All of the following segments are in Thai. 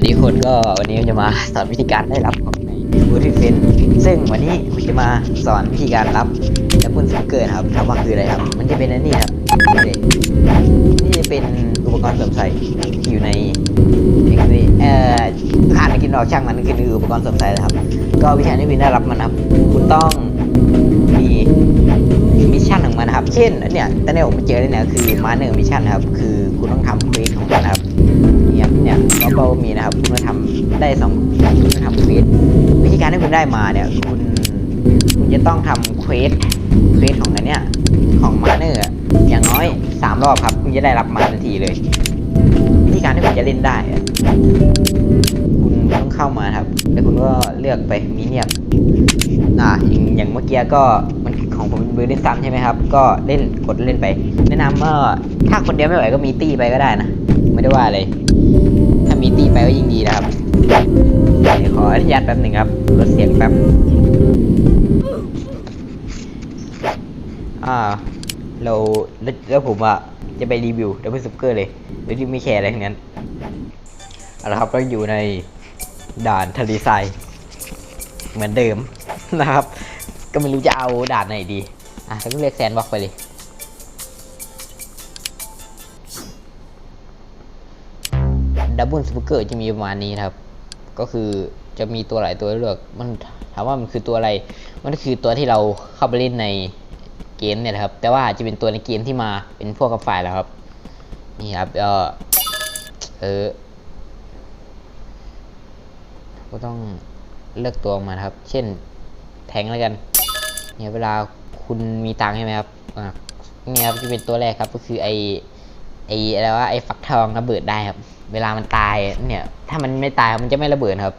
วัสดีคนก็วันนี้จะมาสอนวิธีการได้รับของในบูติเฟนซึ่งวันนี้ผมจะมาสอนวิธีการรับดับเบิลสเกิร์ครับถามว่าคืออะไรครับ มันจะเป็นอันนี้ครับนี่จะเป็นอุปกรณ์เสริมใส่ที่อยู่ในในเอ่ออ่านกินดอกช่างมันคืออุปกรณ์เสริมใส่นะครับ ก็วิธีที่วินได้รับมันครับ คุณต้องมีมิชชั่นของมันนะครับ เช่นนเนี่ยตอนนี้ผมเจอเนี่ยคือมาเนอร์มิชชั่นครับ คือคุณต้องทำเควสของมันครับ ก็เบามีนะครับคุณมาทำได้สองคุณมาทำเควสวิธีการที่คุณได้มาเนี่ยคุณคุณจะต้องทำเควสเควสของอันเนี้ยของมาเนอร์อย่างน้อยสามรอบครับ คุณจะได้รับมาทันทีเลยวิธีการที่คุณจะเล่นได้ คุณต้องเข้ามาครับแล้วคุณก็เลือกไปมีเนียมอ่าอย่างอย่างเมื่อกี้ก็มันของผมเป็นเบอร์เล่นซ้ำใช่ไหมครับ ก็เล่นกดเล่นไป แนะนำว่าถ้าคนเดียวไม่ไหวก็มีตี้ไปก็ได้นะ ไม่ได้ว่าเลยถ้า มีตีไปก็ยิ่งดีนะครับขออนุญาตแป๊บหนึ่งครับลดเสียงแป๊บอ่าเราแล้วแล้วผมอะจะไปรีวิวดับเบิลซุปเกอร์เลยโดยที่ไม่แคร์อะไรทั้งนั้นเอาละครับเราอยู่ในด่านทะเลทรายเหมือนเดิมนะครับ ก็ไม่รู้จะเอาด่านไหนดีอะก็เรียกแซนบ็อกไปเลย ดับเบิลสปูเกอร์จะมีประมาณนี้ครับ ก็คือจะมีตัวหลายตัวเลือก มันถามว่ามันคือตัวอะไร มันก็คือตัวที่เราเข้าไปเล่นในเกมเนี่ยครับ แต่ว่าจะเป็นตัวในเกมที่มาเป็นพวกกับฝ่ายแล้วครับ นี่ครับ เออเออก็ต้องเลือกตัวออกมาครับ เช่น แทงแล้วกัน เนี่ยเวลาคุณมีตังใช่ไหมครับ อะนี่ครับจะเป็นตัวแรกครับ ก็คือไอ ไออะไรว่าไอ้ฟักทองระเบิดได้ครับ เวลามันตายเนี่ย ถ้ามันไม่ตายมันจะไม่ระเบิดครับ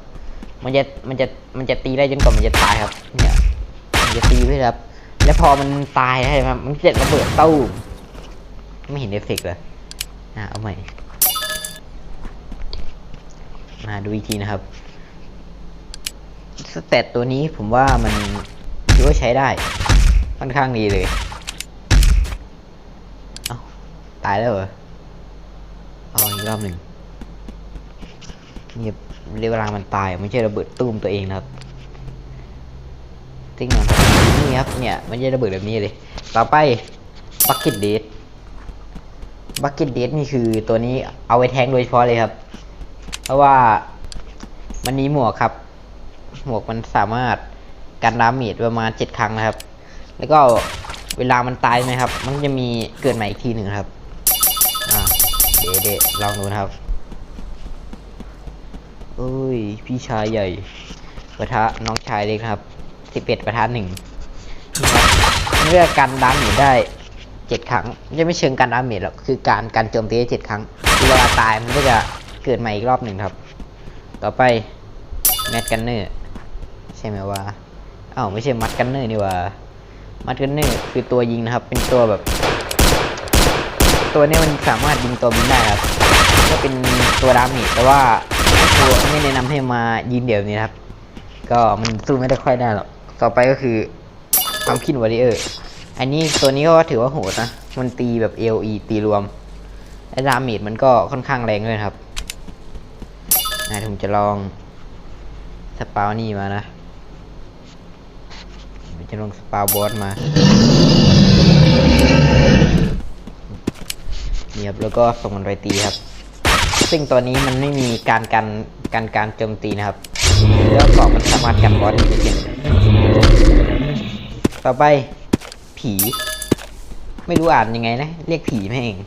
มันจะมันจะมันจะตีได้จนกว่ามันจะตายครับ เนี่ยมันจะตีไปครับ แล้วพอมันตายใช่ไหมครับมันจะระเบิดตู้มไม่เห็นเอฟเฟกต์เลยอะเอาใหม่มาดูอีกทีนะครับสเตตตัวนี้ผมว่ามันถือว่าใช้ได้ค่อนข้างดีเลย เอ้า ตายแล้วเหรอ เอาอีกรอบหนึ่งเนี่ยเวลามันตายไม่ใช่ระเบิดตุ้มตัวเองนะครับทิ้งมันนี่ครับเนี่ยไมันจะระเบิดแบบนี้เลย ต่อไปบักก็ตเดทบักก็ตเดทนี่คือตัวนี้เอาไว้แทงโดยเฉพาะเลยครับ เพราะว่ามันมีหมวกครับ หมวกมันสามารถกันดาเมจประมาณเจ็ดครั้งนะครับ แล้วก็เวลามันตายไหมครับ มันจะมีเกิดใหม่อีกทีหนึ่งครับ เดเดลองดูนะครับเอ้ย พี่ชายใหญ่ปะทะน้องชายเล็กครับสิบเอ็ดประทะหนึ่งเลือกการดาเมจได้เจ็ดครั้งจะไม่เชิงการดาเมจหรอกคือการการโจมตีได้เจ็ดครั้งเวลาตายมันก็จะเกิดใหม่อีกรอบหนึ่งครับ ต่อไปแมทกันเนอร์ใช่ไหมว่าอ้าวไม่ใช่มัดกันเนอร์นี่ว่ามัดกันเนอร์คือตัวยิงนะครับ เป็นตัวแบบ ตัวนี้มันสามารถยิงตัวบินได้ครับก็เป็นตัวดาเมจแต่ว่าตัวไม่แนะนำให้มายิงเดี่ยวนี้ครับ ก็มันสู้ไม่ได้ค่อยได้หรอกต่อไปก็คือความคิดวอริเออร์อันนี้ตัวนี้ก็ถือว่าโหดนะมันตีแบบ AOE ตีรวมและดาเมจมันก็ค่อนข้างแรงด้วยครับนะผมจะลองสปาวนี่มานะผมจะลองสปาวบอสมา นี่ครับแล้วก็ส่งมันไปตีครับ ซึ่งตัวนี้มันไม่มีการกันการการโจมตีนะครับแล้วก็มันสามารถกันบอสได้เช่นต่อไปผี ไม่รู้อ่านยังไงนะ เรียกผีแม่ง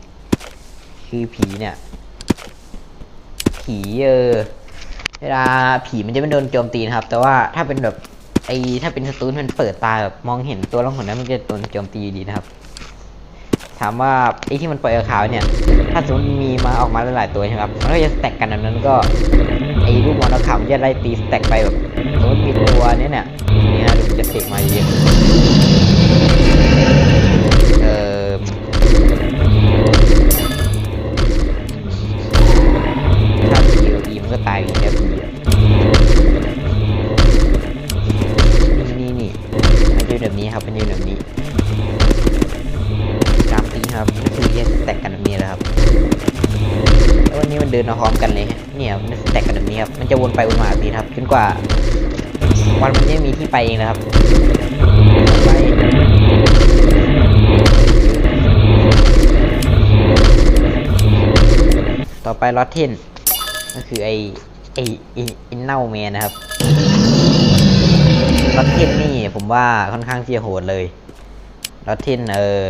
คือผีเนี่ย ผีเออเวลาผีมันจะไม่โดนโจมตีนะครับ แต่ว่าถ้าเป็นแบบไอถ้าเป็นสตูนมันเปิดตาแบบมองเห็นตัวล่องหนนั้นมันจะโดนโจมตีดีนะครับ ถามว่าไอ้ที่มันปล่อยขาวเนี่ย ถ้าสมมติมีมาออกมาหลายๆตัวใช่ไหมครับมันก็จะสแต็กกันแบบนั้นก็ไอ้ลูกมอนขาวมันจะไล่ตีสแต็กไปแบบสมมติมีตัวเนี้ยเนี่ยนี่นะจะเสกมาเยอะเออถ้าผีอีมันก็ตายอย่างเงี้ยผีนี่นี่นี่มันจะเป็นแบบนี้ครับมันจะเป็นแบบนี้ นแบบนี้แหละครับแล้ววันนี้มันเดินมาพร้อมกันเลยฮะนี่เนี่ยมันแตกกันแบบนี้ครับมันจะวนไปวนมาแบบนี้ครับจนกว่าวันมันจะมีที่ไปเองนะครับต่อไปลอตเทนก็คือไอไออไอเน่าแมนนะครับลอตเทนนี่ผมว่าค่อนข้างที่จะโหดเลยลอตเทนเออ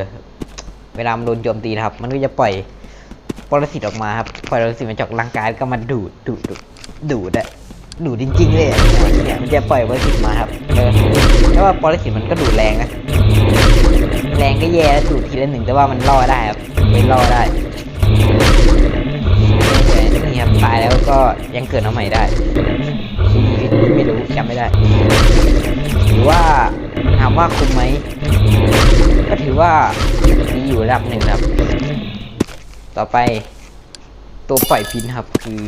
เวลามันโดนโจมตีนะครับ มันก็จะปล่อย ปรสิตออกมาครับปล่อยปรสิตมาจากร่างกายก็มาดูดดูดดูดดูดอะดูดจริงๆเลยอะเนี่ยมันจะปล่อยปรสิตมาครับเออแต่ว่าปรสิตมันก็ดูดแรงนะแรงก็แย่แล้วดูดทีละหนึ่งแต่ว่ามันล่อได้ครับไม่ล่อได้แต่นี่ครับตายแล้วก็ยังเกิดมาใหม่ได้ไม่รู้จำไม่ได้หรือว่าถามว่าคุ้มไหมก็ถือว่าดีอยู่ระดับหนึ่งครับ ต่อไป ตัวปล่อยพิษครับ คือ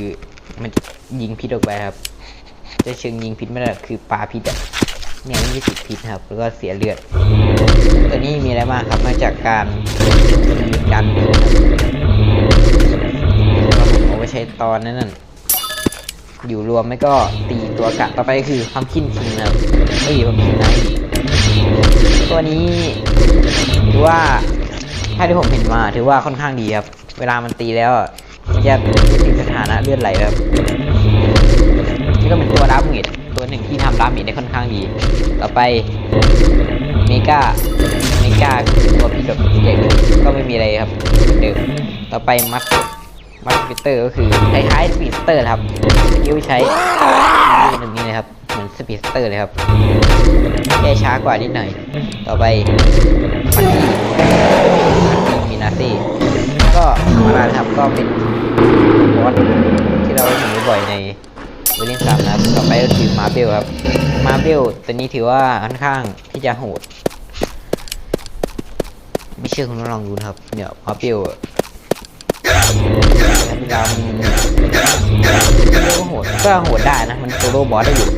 มันยิงพิษออกไปครับ จะเชิงยิงพิษไม่ได้คือปลาพิษอะเนี่ยมีสิทธิ์พิษครับ แล้วก็เสียเลือด ตัวนี้มีอะไรมากครับมาจากการกันครับผมเอาไปใช้ตอนนั้นน่ะอยู่รวมไม่ก็ตีตัวกะต่อไปคือพัมคินคิงนะครับเอ้ยพัมคินไนตัวนี้ถือว่าถ้าที่ผมเห็นมาถือว่าค่อนข้างดีครับ เวลามันตีแล้วอะมันจะถึงสถานะเลือดไหลครับนี่ก็เป็นตัวดาเมจตัวหนึ่งที่ทำดาเมจได้ค่อนข้างดี ต่อไปเมกาเมกาคือตัวพี่แบบใหญ่ก็ไม่มีอะไรครับเดิมต่อไปมัดมัดฟิเตอร์ก็คือคล้ายๆสปีดเตอร์ครับที่ใช้ยืนแบบนี้เลยครับเหมือนสปีดเตอร์เลยครับแค่ช้ากว่านิดหน่อย ต่อไป นะครับ ก็เป็นบอสที่เราเห็นบ่อยในเวลินซัมนะครับต่อไปก็คือมาเบลครับ มาเบลตัวนี้ถือว่าค่อนข้างที่จะโหด ไม่เชื่อคุณลองดูนะครับ เนี่ยมาเบลเวลามันก็โหดก็โหดได้นะ มันโซโล่บอสได้อยู่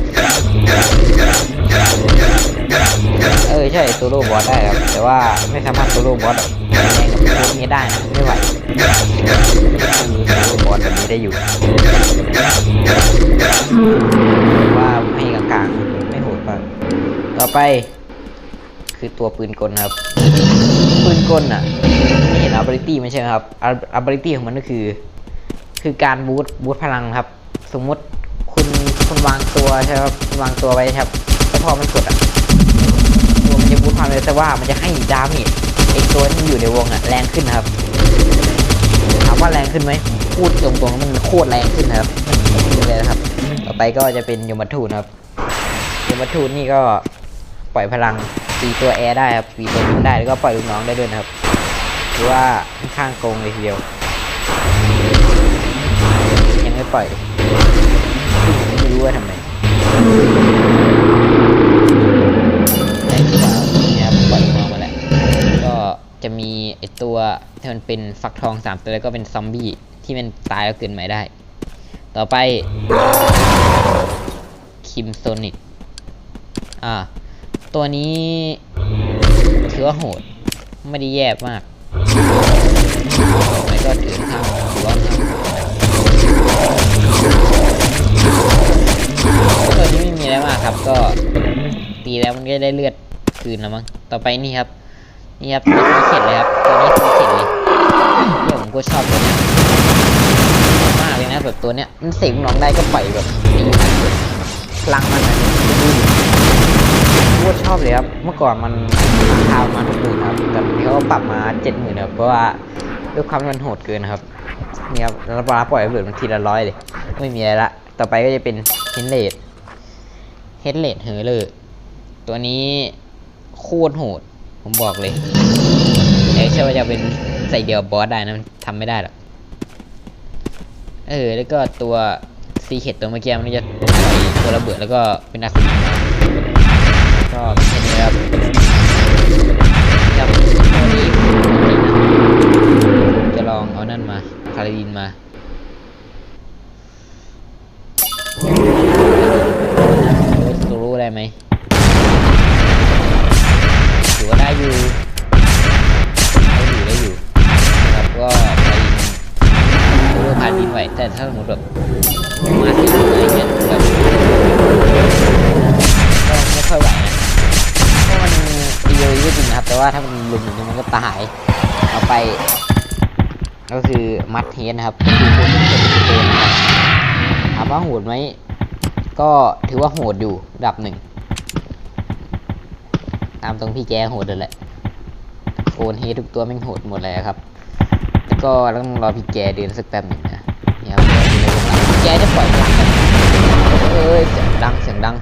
เออใช่โซโล่บอสได้ครับ แต่ว่าไม่สามารถโซโล่บอสแบบแรงกับพวกนี้ได้นะไม่ไหว คือโซโล่บอสแบบนี้ได้อยู่ว่าให้กลางๆไม่โหดมากต่อไป คือตัวปืนกลครับ ปืนกลอะนี่เห็น ability ไม่ใช่ครับ ability ของมันก็คือ คือการบูทบูทพลังครับ สมมติคุณคุณวางตัวใช่ไหมครับวางตัวไว้ครับแล้วพอมันกดอะตัวมันจะบูทความเร็วแต่ว่ามันจะให้ดาเมจไอตัวที่อยู่ในวงอะแรงขึ้นนะครับ ถามว่าแรงขึ้นไหมพูดตรงๆมันโคตรแรงขึ้นนะครับเลยนะครับ ต่อไปก็จะเป็นยมทูตนะครับยมทูตนี่ก็ปล่อยพลังตีตัวแอร์ได้ครับตีตัวนู้นได้แล้วก็ปล่อยลูกน้องได้ด้วยนะครับถือว่าค่อนข้างโกงเลยทีเดียว ยังไม่ปล่อยไม่รู้ว่าทำไม ไอตัวที่มันเป็นฟักทองสามตัวแล้วก็เป็นซอมบี้ที่มันตายแล้วเกิดใหม่ได้ ต่อไปคิมโซนิกอ่า ตัวนี้ถือว่าโหด ไม่ได้แย่มากไม่ก็ถือข้างถือว่าตัวนี้ไม่มีอะไรมากครับก็ตีแล้วมันก็ได้เลือดคืนแล้วมั้ง ต่อไปนี่ครับ นี่ครับตัวเข็ดเลยครับตัวนี้ตัวเข็ดเลยเนี่ยผมก็ชอบตัวนี้มากเลยนะแบบตัวเนี้ยมันเสกน้องได้ก็ปล่อยแบบตีพลังมันอะดูดิโคตรชอบเลยครับเมื่อก่อนมันราคาประมาณหกหมื่นครับแต่เขาปรับมาเจ็ดหมื่นครับเพราะว่าด้วยความมันโหดเกินครับนี่ครับแล้วปลาปล่อยระเบิดมันทีละร้อยเลย ไม่มีอะไรละ ต่อไปก็จะเป็นเฮนเลดเฮดเลดเฮอเลอร์ตัวนี้โคตรโหด ผมบอกเลยแต่เชื่อว่าจะเป็นใส่เดียวบอสได้นะมันทำไม่ได้หรอกเออ แล้วก็ตัวซีเ e ดตัวเมื่อกี้มันจะปล่ตัวระเบิดแล้วก็เป็นอาคุมิก็แค่นี้ครับครับตัวนี้จะลองเอานั่นมาคาราดินมาดูรู้ได้ไหม ว่าถ้ามันลุมอย่างนี้มันก็ตาย เอาไป ก็คือมัดเฮดนะครับคือคนที่เป็นครับถามว่าโหดไหม ก็ถือว่าโหดอยู่ระดับหนึ่ง ตามตรงพี่แกโหดเลยแหละโอนเฮดทุกตัวแม่งโหดหมดเลยครับ แล้วก็ต้องรอพี่แกเดินสักแป๊บหนึ่งนะนี่ครับอยู่ในวงหลังพี่แกจะปล่อยพลังเอ้ยเสียงดังเสียงดัง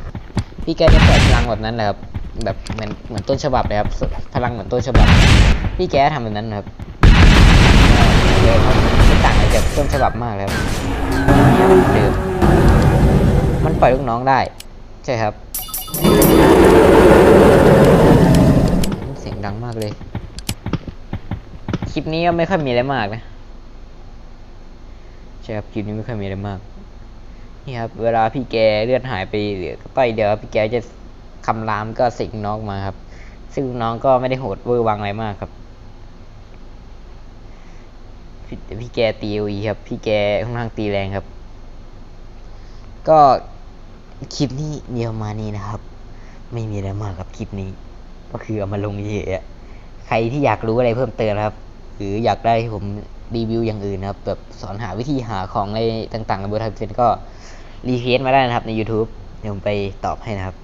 พี่แกจะปล่อยพลังแบบนั้นแหละครับ แบบเหมือนเหมือนต้นฉบับเลยครับ พลังเหมือนต้นฉบับ พี่แกทำแบบนั้นครับเดิมครับไม่ต่างอะไรจากต้นฉบับมากเลยครับเนี่ยเดิมมันปล่อยลูกน้องได้ ใช่ครับ เสียงดังมากเลย คลิปนี้ก็ไม่ค่อยมีอะไรมากนะ ใช่ครับ คลิปนี้ไม่ค่อยมีอะไรมาก นี่ครับ เวลาพี่แกเลือดหายไปเหลือต้อยเดียวพี่แกจะ คำรามก็สิงน้องมาครับ ซึ่งน้องก็ไม่ได้โหดเวอร์วังอะไรมากครับพี่พี่แกตีอีครับ พี่แกค่อนข้างตีแรงครับ ก็คลิปนี้มีประมานี้นะครับ ไม่มีอะไรมากครับคลิปนี้ ก็คือเอามาลงเยอะใครที่อยากรู้อะไรเพิ่มเติมนะครับ หรืออยากได้ผมรีวิวอย่างอื่นนะครับแบบสอนหาวิธีหาของอะไรต่างๆในบนทับเซนก็รีเควสต์มาได้นะครับใน YouTube เดี๋ยวผมไปตอบให้นะครับ